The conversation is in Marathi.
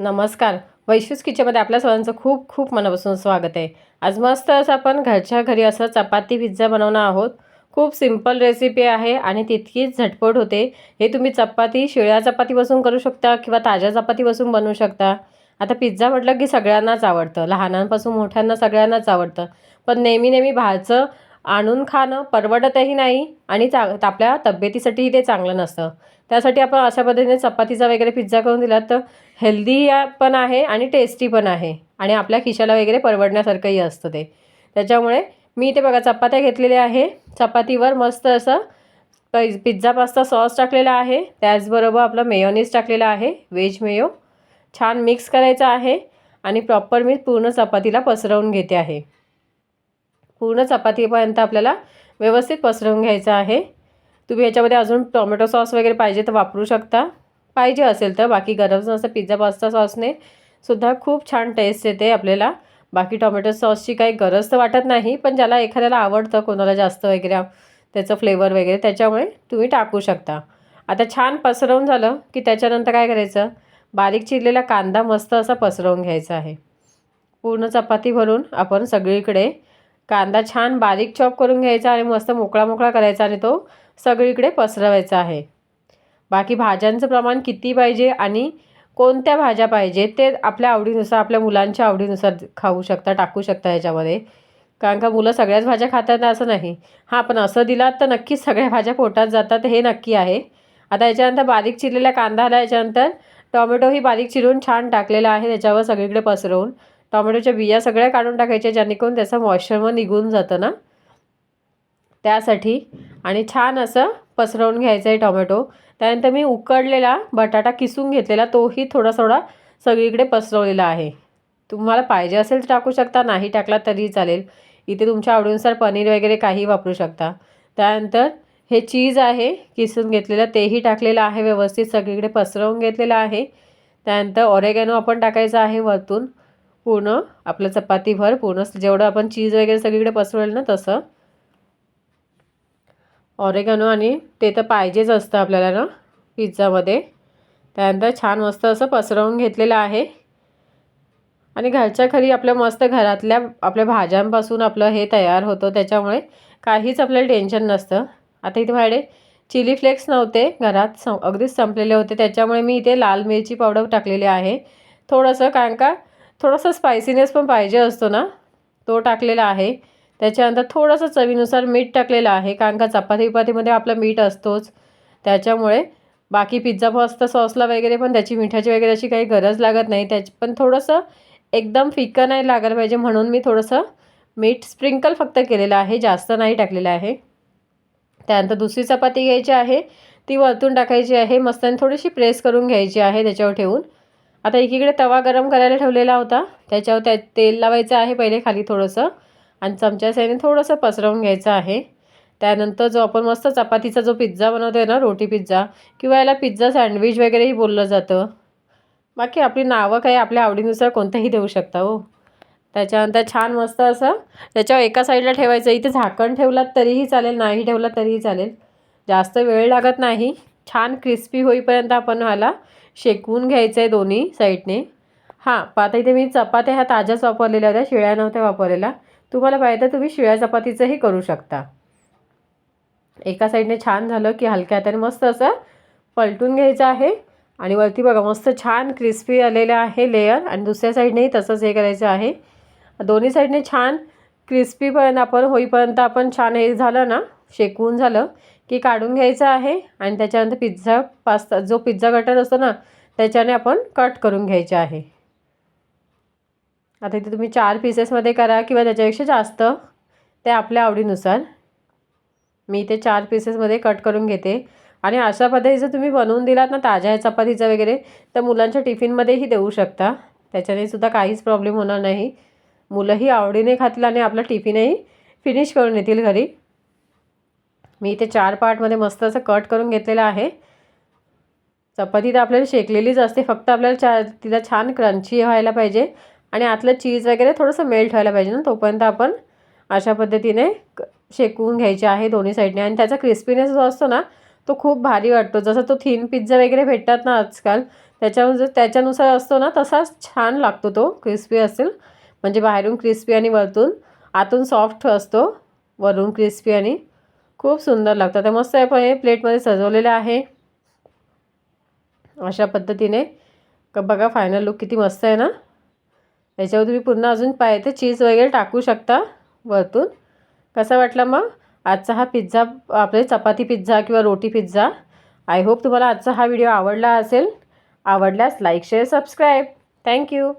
नमस्कार. वैशूस किचनमध्ये आपल्या सर्वांचं खूप खूप मनापासून स्वागत आहे. आज मस्त असं आपण घरच्या घरी असं चपाती पिझ्झा बनवणार आहोत. खूप सिंपल रेसिपी आहे आणि तितकीच झटपट होते. हे तुम्ही चपाती शिळ्या चपातीपासून करू शकता किंवा ताज्या चपातीपासून बनवू शकता. आता पिझ्झा म्हटलं की सगळ्यांनाच आवडतं. लहानांपासून मोठ्यांना सगळ्यांनाच आवडतं. पण नेहमी नेहमी बाहेरचं आणून खाणं परवडतही नाही आणि चा आपल्या तब्येतीसाठीही ते चांगलं नसतं. त्यासाठी आपण अशा पद्धतीने चपातीचा वगैरे पिझ्झा करून दिला तर हेल्दी पण आहे आणि टेस्टी पण आहे. आणि आपल्या खिशाला वगैरे परवडण्यासारखंही असतं ते. त्याच्यामुळे मी इथे बघा चपात्या घेतलेल्या आहे. चपातीवर मस्त असं पिझ्झा पास्ता सॉस टाकलेला आहे. त्याचबरोबर आपलं मेयोनीज टाकलेलं आहे. Veg Mayo. छान मिक्स करायचं आहे आणि प्रॉपर मी पूर्ण चपातीला पसरवून घेते आहे. पूर्ण चपातीपर्यंत आपल्याला व्यवस्थित पसरवून घ्यायचं आहे. तुम्ही याच्यामध्ये अजून टोमॅटो सॉस वगैरे पाहिजे तर वापरू शकता. पाहिजे असेल तर बाकी गरम नसतं पिझ्झा पास्ता सॉसने सुद्धा खूप छान टेस्ट येते आपल्याला. बाकी टोमॅटो सॉसची काही गरज तर वाटत नाही पण ज्याला एखाद्याला आवडतं कोणाला जास्त वगैरे त्याचं फ्लेवर वगैरे त्याच्यामुळे तुम्ही टाकू शकता. आता छान पसरवून झालं की त्याच्यानंतर काय करायचं? बारीक चिरलेला कांदा मस्त असा पसरवून घ्यायचा आहे. पूर्ण चपाती भरून आपण सगळीकडे कांदा छान बारीक चॉप करून घ्यायचा आणि मस्त मोकळा मोकळा करायचा आणि तो सगळीकडे पसरवायचा आहे. बाकी भाज्यांचं प्रमाण किती पाहिजे आणि कोणत्या भाज्या पाहिजे ते आपल्या आवडीनुसार आपल्या मुलांच्या आवडीनुसार खाऊ शकता टाकू शकता याच्यामध्ये. कारण का मुलं सगळ्याच भाज्या खातात असं नाही. हां पण असं दिलात तर नक्कीच सगळ्या भाज्या पोटात जातात हे नक्की आहे. आता याच्यानंतर बारीक चिरलेला कांदा आला याच्यानंतर टॉमॅटोही बारीक चिरून छान टाकलेला आहे त्याच्यावर सगळीकडे पसरवून. टॉमॅटोच्या बिया सगळ्या काढून टाकायच्या जेणेकरून त्याचं मॉइश्चर निघून जातं ना. त्यासाठी आणि छान असं पसरवून घ्यायचं आहे टॉमॅटो. त्यानंतर मी उकडलेला बटाटा किसून घेतलेला तोही थोडा थोडा सगळीकडे पसरवलेला आहे. तुम्हाला पाहिजे असेल तर टाकू शकता नाही टाकला तरी चालेल. इथे तुमच्या आवडीनुसार पनीर वगैरे काही वापरू शकता. त्यानंतर हे चीज आहे किसून घेतलेलं तेही टाकलेलं आहे व्यवस्थित सगळीकडे पसरवून घेतलेलं आहे. त्यानंतर ऑरेगॅनो आपण टाकायचं आहे वरतून. पूर्ण आपलं चपातीभर पूर्ण. जेवढं आपण चीज वगैरे सगळीकडे पसरवेल ना तसं. ऑरेगॅनो आणि ते तर पाहिजेच असतं आपल्याला ना पिझ्झामध्ये त्यानंतर छान मस्त असं पसरवून घेतलेलं आहे. आणि घरच्या घरी आपल्या मस्त घरातल्या आपल्या भाज्यांपासून आपलं हे तयार होतं त्याच्यामुळे काहीच आपल्याला टेन्शन नसतं. आता इथे भाडे चिली फ्लेक्स नव्हते घरात सं अगदीच संपलेले होते. त्याच्यामुळे मी इथे लाल मिरची पावडर टाकलेली आहे. थोडंसं कारण का थोडंसं स्पायसीनेस पण पाहिजे असतो ना? तो टाकलेला आहे. त्याच्यानंतर थोडंसं चवीनुसार मीठ टाकलेलं आहे कारण का चपाती विपातीमध्ये आपलं मीठ असतोच. त्याच्यामुळे बाकी पिझ्झा पास्ता सॉसला वगैरे पण त्याची मिठाची वगैरे अशी काही गरज लागत नाही. त्याची पण थोडंसं एकदम फिकं नाही लागायला पाहिजे म्हणून मी थोडंसं मीठ स्प्रिंकल फक्त केलेलं आहे जास्त नाही टाकलेलं आहे. त्यानंतर दुसरी चपाती घ्यायची आहे ती वरतून टाकायची आहे मस्त आणि थोडीशी प्रेस करून घ्यायची आहे त्याच्यावर ठेवून. आता एकीकडे तवा गरम करायला ठेवलेला होता. त्याच्यावर त्या तेल लावायचं आहे पहिले खाली थोडंसं. आणि चमच्या साईने थोडंसं पसरवून घ्यायचं आहे. त्यानंतर जो आपण मस्त चपातीचा जो पिझ्झा बनवतो आहे ना रोटी पिझ्झा किंवा याला पिझ्झा सँडविच वगैरेही बोललं जातं. बाकी आपली नावं काही आपल्या आवडीनुसार कोणतंही देऊ शकता हो. त्याच्यानंतर छान मस्त असं त्याच्यावर एका साईडला ठेवायचं. इथे झाकण ठेवलात तरीही चालेल नाही ठेवलं तरीही चालेल. जास्त वेळ लागत नाही. छान क्रिस्पी होईपर्यंत आपण ह्याला शेकवून घ्यायचं आहे दोन्ही साईडने. हां आता इथे मी चपात्या ह्या ताज्याच वापरलेल्या होत्या शिळ्या नव्हत्या वापरलेल्या. तुम्हाला पाहिजे तर तुम्ही शिळ्या चपातीचंही करू शकता. एका साईडने छान झालं की हलक्या हाताने मस्त असं पलटून घ्यायचं आहे. आणि वरती बघा मस्त छान क्रिस्पी आलेलं आहे लेयर. आणि दुसऱ्या साईडनेही तसंच हे करायचं आहे. दोन्ही साईडने छान क्रिस्पीपर्यंत आपण होईपर्यंत आपण छान हे झालं ना शेकवून झालं. की काढून घ्यायचं आहे आणि त्याच्यानंतर पिझ्झा पास्ता जो पिझ्झा कटर असतो ना त्याच्याने आपण कट करून घ्यायचे आहे. आता इथे तुम्ही चार पीसेसमध्ये करा किंवा त्याच्यापेक्षा जास्त ते आपल्या आवडीनुसार. मी इथे चार पीसेसमध्ये कट करून घेते. आणि अशा पद्धतीचं तुम्ही बनवून दिलात ना ताज्या चपातीचं वगैरे तर मुलांच्या टिफिनमध्येही देऊ शकता. त्याच्याने सुद्धा काहीच प्रॉब्लेम होणार नाही. मुलंही आवडीने खातील आणि आपला टिफिनही फिनिश करून येतील घरी. मी इथे चार पार्टमध्ये मस्त असं कट करून घेतलेलं आहे. चपाती तर आपल्याला शेकलेलीच असते फक्त आपल्याला चा तिला छान क्रंची व्हायला पाहिजे आणि आतलं चीज वगैरे थोडंसं मेल्ट व्हायला पाहिजे ना तोपर्यंत आपण अशा पद्धतीने शेकवून घ्यायचे आहे दोन्ही साईडने. आणि त्याचा क्रिस्पीनेस जो असतो ना तो खूप भारी वाटतो. जसं तो थीन पिझ्झा वगैरे भेटतात ना आजकाल त्याच्यानुसार त्याच्यानुसार असतो ना तसाच छान लागतो तो क्रिस्पी असेल. म्हणजे बाहेरून क्रिस्पी आणि वरतून आतून सॉफ्ट असतो वरून क्रिस्पी आणि खूप सुंदर लागतं ते मस्त आपण हे प्लेटमध्ये सजवलेलं आहे. अशा पद्धतीने. बघा फायनल लुक किती मस्त आहे ना? याच्यावर तुम्ही पुन्हा अजून पाहिजे चीज वगैरे टाकू शकता वरतून. कसा वाटला मग? आजचा हा पिझ्झा आपले चपाती पिझ्झा किंवा रोटी पिझ्झा आय होप तुम्हाला आजचा हा व्हिडिओ आवडला असेल. आवडल्यास लाईक शेअर सबस्क्राईब थँक्यू